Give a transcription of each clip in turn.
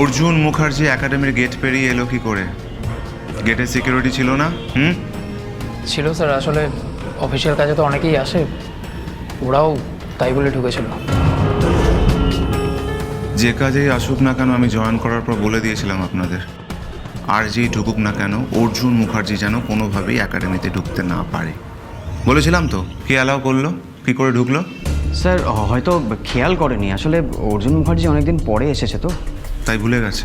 অর্জুন মুখার্জি একাডেমির গেট পেরিয়ে এলো কি করে? গেটের সিকিউরিটি ছিল না? হুম? ছিল স্যার আসলে অফিসিয়াল কাজে তো অনেকেই আসে। ওরাও তাই বলে ঢুকেছিল। যে কাজেই আসুক না কেন আমি জয়েন করার পর বলে দিয়েছিলাম আপনাদের। আর যেই ঢুকুক না কেন অর্জুন মুখার্জি যেন কোনোভাবেই একাডেমিতে ঢুকতে না পারে। বলেছিলাম তো কে অ্যালাউ করল? কি করে ঢুকলো? স্যার হয়তো খেয়াল করেনি। আসলে অর্জুন মুখার্জি অনেকদিন পরে এসেছে তো। তাই ভুলে গেছে।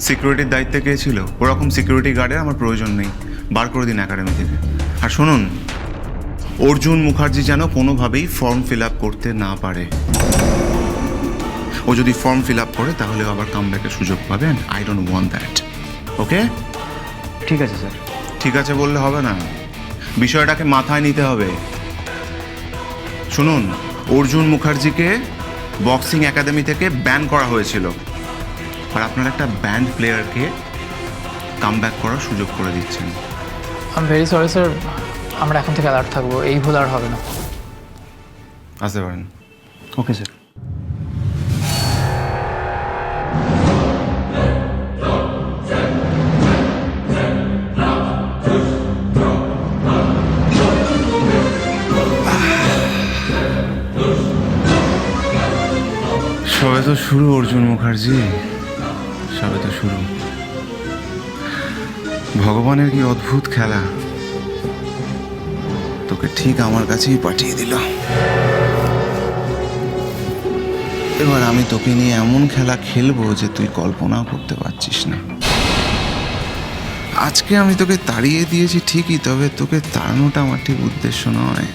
সিকিউরিটির দায়িত্বে কে ছিল? ওরকম সিকিউরিটি গার্ডের আমার প্রয়োজন নেই বার করে দিন একাডেমি থেকে। আর শুনুন অর্জুন মুখার্জি যেন কোনোভাবেই ফর্ম ফিল আপ করতে না পারে। ও যদি ফর্ম ফিল আপ করে তাহলে আবার কামব্যাকের সুযোগ পাবেন। I don't want that okay ঠিক আছে স্যার। ঠিক আছে বললে হবে না। বিষয়টাকে মাথায় নিতে হবে। শুনুন অর্জুন মুখার্জিকে বক্সিং একাডেমি থেকে ব্যান করা হয়েছিল। আর আপনার একটা ব্যান্ড প্লেয়ারকে কাম ব্যাক করার সুযোগ করে দিচ্ছেন। আমি এম ভেরি সরি স্যার আমরা এখন থেকে অ্যালার্ট থাকব। এই ভুল আর হবে না। আসতে পারেন। ওকে স্যার তো শুরু, অর্জুন মুখার্জি। সবে তো শুরু। ভগবানের কি অদ্ভুত খেলা? তোকে ঠিক আমার কাছেই পাঠিয়ে দিল। এবার আমি তোকে নিয়ে এমন খেলা খেলব যে তুই কল্পনাও করতে পারছিস না। আজকে আমি তোকে তাড়িয়ে দিয়েছি ঠিকই, তবে তোকে তাড়ানোটা আমার ঠিক উদ্দেশ্য নয়।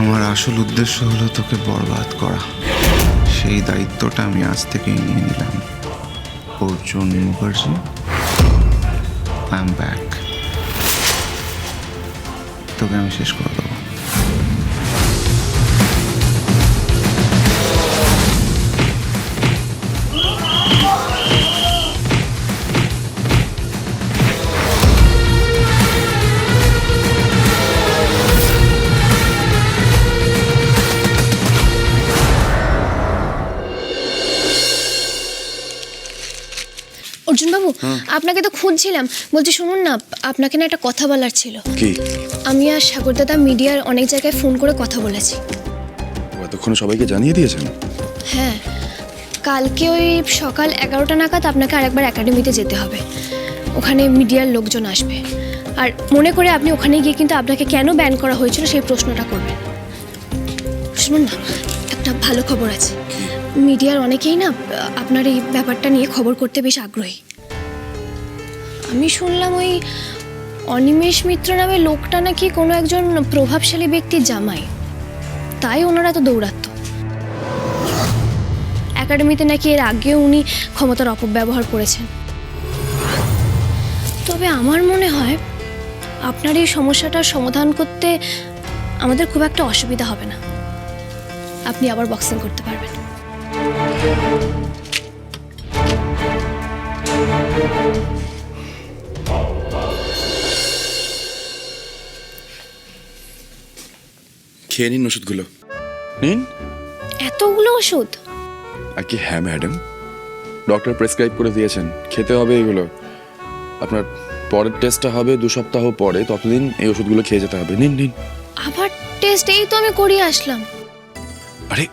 আমার আসল উদ্দেশ্য হলো তোকে বরবাদ করা। সেই দায়িত্বটা আমি আজ থেকেই নিয়ে নিলাম। Arjun Mukherjee I am back তোকে আমি শেষ করে অর্জুনবাবু আপনাকে তো খুঁজছিলাম। বলছি শুনুন না আপনাকে না একটা কথা বলার ছিল। কি? আমি আর সাগরদাদা মিডিয়ার অনেক জায়গায় ফোন করে কথা বলেছি। এতক্ষণে সবাইকে জানিয়ে দিয়েছেন? হ্যাঁ কালকে ওই সকাল এগারোটা নাগাদ আপনাকে আরেকবার একাডেমিতে যেতে হবে। ওখানে মিডিয়ার লোকজন আসবে। আর মনে করে আপনি ওখানে গিয়ে কিন্তু আপনাকে কেন ব্যান করা হয়েছিল সেই প্রশ্নটা করবেন। শুনুন না একটা ভালো খবর আছে। মিডিয়ার অনেকেই না আপনার এই ব্যাপারটা নিয়ে খবর করতে বেশ আগ্রহী। আমি শুনলাম ওই অনিমেষ মিত্র নামে লোকটা নাকি কোনো একজন প্রভাবশালী ব্যক্তির জামাই। তাই ওনারা তো দৌড়াত্ম একাডেমিতে নাকি এর আগেও উনি ক্ষমতার অপব্যবহার করেছেন। তবে আমার মনে হয় আপনার এই সমস্যাটার সমাধান করতে আমাদের খুব একটা অসুবিধা হবে না। আপনি আবার বক্সিং করতে পারবেন। খেয়ে নিন ওষুধগুলো। নিন। এতগুলো ওষুধ? আর কি? হ্যাঁ ম্যাডাম। ডক্টর প্রেসক্রাইব করে দিয়েছেন। খেতে হবে এগুলো। আপনার পরের টেস্টটা হবে দু সপ্তাহ পরে। ততদিন এই ওষুধগুলো খেয়ে যেতে হবে। নিন নিন। আবার টেস্ট এই তো আমি করিয়ে আসলাম। আরে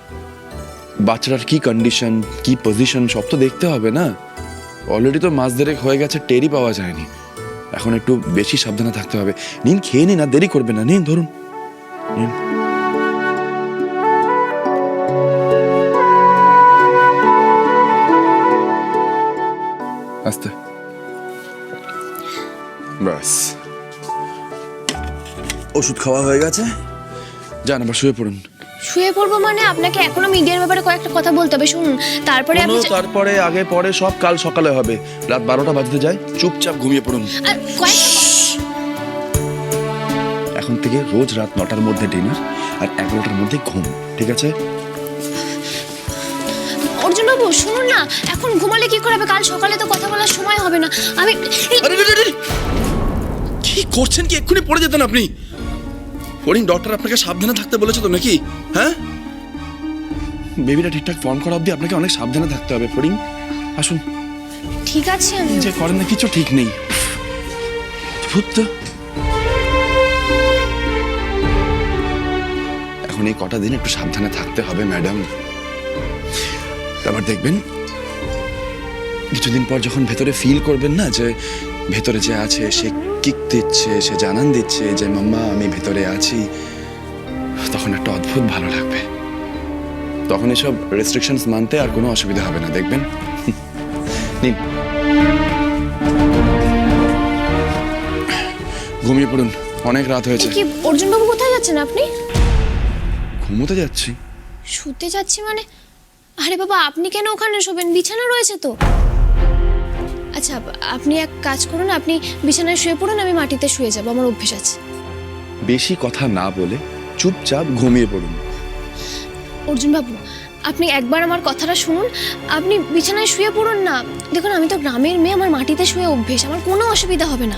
বাচ্চাটার কি কন্ডিশন কি পজিশন সব তো দেখতে হবে না। অলরেডি তো মাস দেরেক হয়ে গেছে টেরই পাওয়া যায়নি। এখন একটু বেশি সাবধানে থাকতে হবে। নিন খেয়ে নিন আর দেরি করবেন না। নিন ধরুন। নিন। আস্তে। ব্যাস। ওষুধ খাওয়া হয়ে গেছে? যান আবার শুয়ে পড়ুন। শুয়ে পড়ব মানে? আপনাকে এখনও মিডিয়ার ব্যাপারে কয়েকটা কথা বলতে হবে শুনুন। তারপরে আপনি তারপরে আগে পরে সব কাল সকালে হবে। রাত বারোটা বাজতে যায়। চুপচাপ ঘুমিয়ে পড়ুন। আর কয়েকটা এখন থেকে রোজ রাত নটার মধ্যে ডিনার আর এগারোটার মধ্যে ঘুম ঠিক আছে? অর্জুনবাবু শুনুন না এখন ঘুমালে কি করে হবে? কাল সকালে তো কথা বলার সময় হবে না। আমি আরে। কি করছেন কি? এক্ষুনি পড়ে যেতেন আপনি। ফরিন ডক্টর আপনাকে সাবধানে থাকতে বলেছে তো নাকি? হ্যাঁ? বেবিটা ঠিকঠাক ফর্ম করা অবধি আপনাকে অনেক সাবধানে থাকতে হবে ফরিং আসুন। ঠিক আছে আমি যে করেন না কিছু ঠিক নেই। ভূত তো। এখন এই কটা দিন একটু সাবধানে থাকতে হবে ম্যাডাম। তারপর দেখবেন কিছুদিন পর যখন ভেতরে ফিল করবেন না যে ভেতরে যে আছে সে কিক দিচ্ছে সে জানান দিচ্ছে যে মাম্মা আমি ভেতরে আছি তখন একটা অদ্ভুত ভালো লাগবে। তখন এসব রেস্ট্রিকশনস মানতে আর কোনো অসুবিধা হবে না দেখবেন। নিন। ঘুমিয়ে পড়ুন অনেক রাত হয়েছে। কি অর্জুনবাবু কোথায় যাচ্ছেন আপনি? ঘুমোতে যাচ্ছি। শুতে যাচ্ছি মানে আরে বাবা আপনি কেন ওখানে শোবেন? বিছানা রয়েছে তো। আচ্ছা আপ- আপনি এক কাজ করুন আপনি বিছানায় শুয়ে পড়ুন আমি মাটিতে শুয়ে যাব আমার অভ্যেস আছে। বেশি কথা না বলে চুপচাপ ঘুমিয়ে পড়ুন। অর্জুনবাবু আপনি একবার আমার কথাটা শুনুন। আপনি বিছানায় শুয়ে পড়ুন না। দেখুন আমি তো গ্রামের মেয়ে আমার মাটিতে শুয়ে অভ্যেস আমার কোনো অসুবিধা হবে না।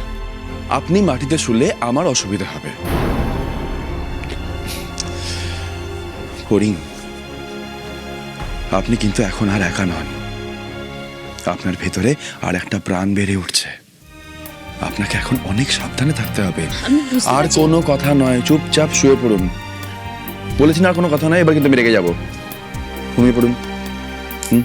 আপনি মাটিতে শুলে আমার অসুবিধা হবে। হরিং আপনি কিন্তু এখন আর একা নন। আপনার ভেতরে আর একটা প্রাণ বেড়ে উঠছে। আপনাকে এখন অনেক সাবধানে থাকতে হবে। আর কোনো কথা নয় চুপচাপ শুয়ে পড়ুন। বলেছি না আর কোনো কথা নয় এবার কিন্তু আমি রেগে যাব। ঘুমিয়ে পড়ুন। হুম?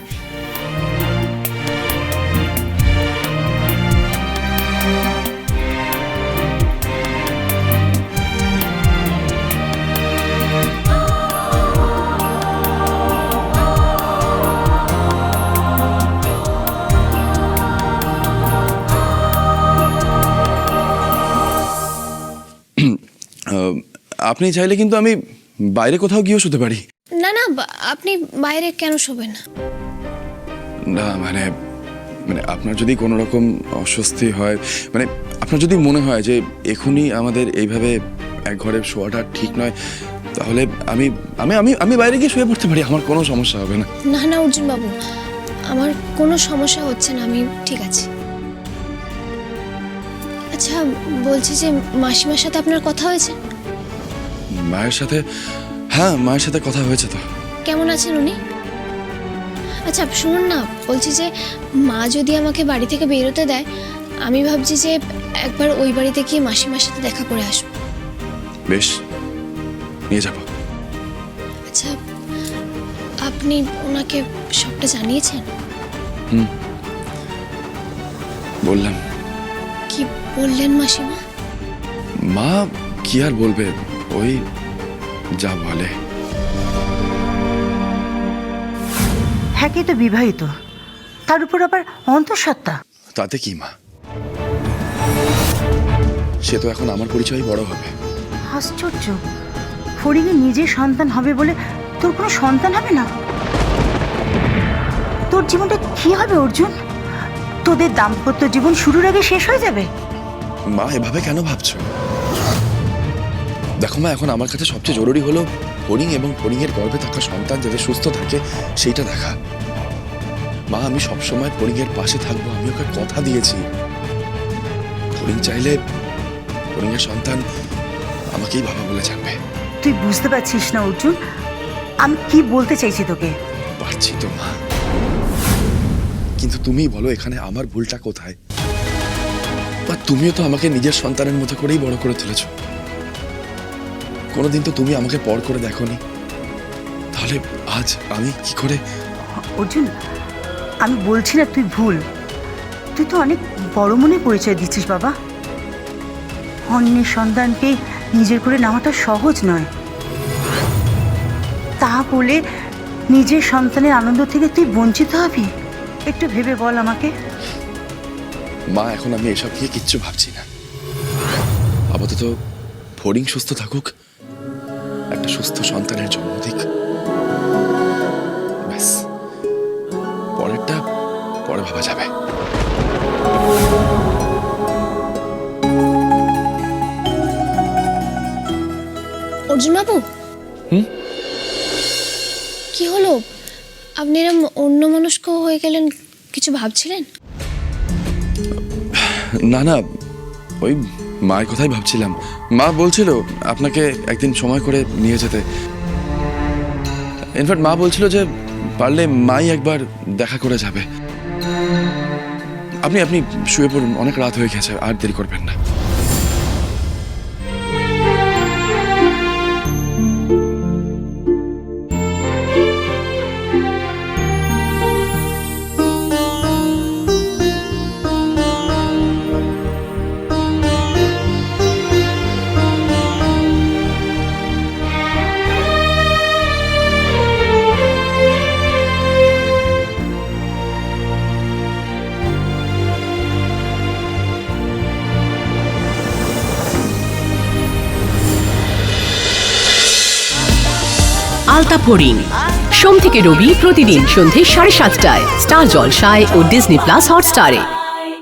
আপনি চাইলে কিন্তু আমি বাইরে কোথাও গিয়েও শুতে পারি। না না আপনি বাইরে কেন শোবেন না? মানে মানে আপনার যদি কোনো রকম অস্বস্তি হয় মানে আপনার যদি মনে হয় যে এখনই আমাদের এইভাবে এক ঘরে শোয়াটা ঠিক নয় তাহলে আমি আমি আমি আমি বাইরে গিয়ে শুয়ে পড়তে পারি আমার কোনো সমস্যা হবে না। না না অর্জুন বাবু আমার কোনো সমস্যা হচ্ছে না আমি ঠিক আছি। আচ্ছা বলছি যে মাসিমার সাথে আপনার কথা হয়েছে? মায়ের সাথে হ্যাঁ মায়ের সাথে কথা হয়েছে তো। কেমন আছেন উনি? আচ্ছা শুনুন না বলছি যে মা যদি আমাকে বাড়ি থেকে বেরোতে দেয় আমি ভাবছি যে একবার ওই বাড়িতে গিয়ে মাসিমার সাথে দেখা করে আসব। বেশ নিয়ে যাব। আচ্ছা আপনি ওনাকে সবটা জানিয়েছেন? হুম। বললাম। কি বললেন মাসিমা? মা কি আর বলবে? ওই যা বলে। তো বিবাহিত তার উপর আবার অন্তঃসত্ত্বা? তাতে কি মা? সে তো এখন আমার পরিচয় বড় হবে। আশ্চর্য ফড়িংয়ের নিজে সন্তান হবে বলে তোর কোনো সন্তান হবে না? তোর জীবনটা কি হবে অর্জুন? তোদের দাম্পত্য জীবন শুরুর আগে শেষ হয়ে যাবে? মা এভাবে কেন ভাবছ? দেখো মা এখন আমার কাছে সবচেয়ে জরুরি হলো হরিং এবং হরিং এর গর্ভে থাকা সন্তান যাতে সুস্থ থাকে সেইটা দেখা। মা আমি সবসময় হরিং এর পাশে থাকব আমি ওকে কথা দিয়েছি। হরিং চাইলে হরিং এর সন্তান আমাকেই বাবা বলে জানবে। তুই বুঝতে পারছিস না অর্জুন? আমি কি বলতে চাইছি তোকে? পারছি তো মা। কিন্তু তুমিই বলো এখানে আমার ভুলটা কোথায়? বা তুমিও তো আমাকে নিজের সন্তানের মতো করেই বড় করে তুলেছ। কোনোদিন তো তুমি আমাকে পর করে দেখোনি। তাহলে আজ আমি কি করে? অর্জুন আমি বলছি না তুই ভুল। তুই তো অনেক বড় মনে পরিচয় দিচ্ছিস বাবা। অন্যের সন্তানকে নিজের করে নেওয়াটা সহজ নয়। তা বলে নিজের সন্তানের আনন্দ থেকে তুই বঞ্চিত হবি? একটু ভেবে বল আমাকে। মা এখন আমি এসব নিয়ে কিচ্ছু ভাবছি না। আপাতত ফড়িং সুস্থ থাকুক। সুস্থ সন্তানের জন্ম দিক। ব্যাস। পরেরটা পরে ভাবা যাবে। অর্জুন বাবু হুম? কি হলো? আপনি এরম অন্য মনস্ক হয়ে গেলেন কিছু ভাবছিলেন? না না ওই মায়ের কথাই ভাবছিলাম। মা বলছিল আপনাকে একদিন সময় করে নিয়ে যেতে। ইনফ্যাক্ট মা বলছিল যে পারলে মাই একবার দেখা করে যাবে। আপনি আপনি শুয়ে পড়ুন, অনেক রাত হয়ে গেছে, আর দেরি করবেন না। আলতাফরিন সোম থেকে রবি প্রতিদিন সন্ধে সাড়ে সাতটায় স্টার জলসায় ও ডিজনি প্লাস হটস্টারে।